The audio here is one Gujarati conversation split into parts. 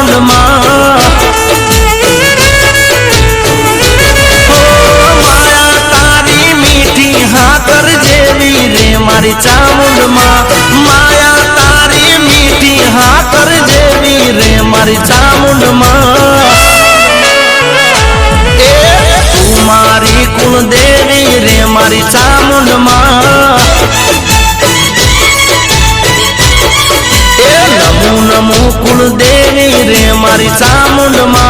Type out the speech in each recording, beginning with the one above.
ચામુંડમાં માયા તારી મીઠી હાકર જેવી રે મારી ચામુંડમાં. માયા તારી મીઠી હાકર જેવી રે મારી મારી ચામુંડમાં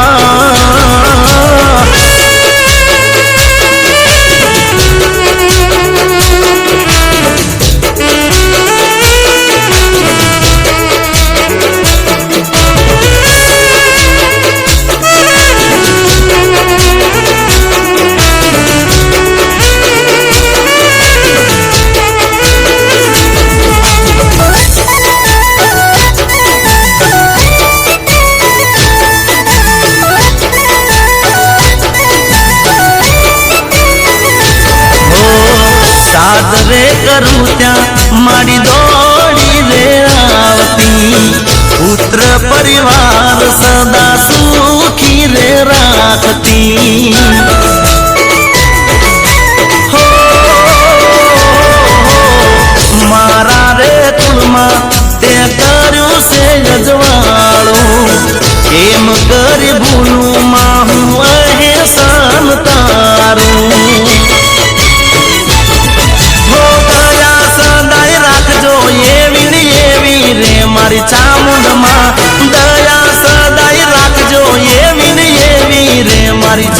આદરે કરું ત્યાં મારી દો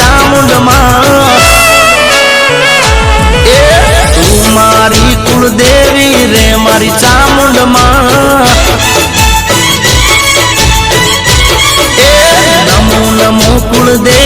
ચામુંડમાં એ તું મારી કુળદેવી રે મારી ચામુંડમાં. એ નમો નમો કુળદેવી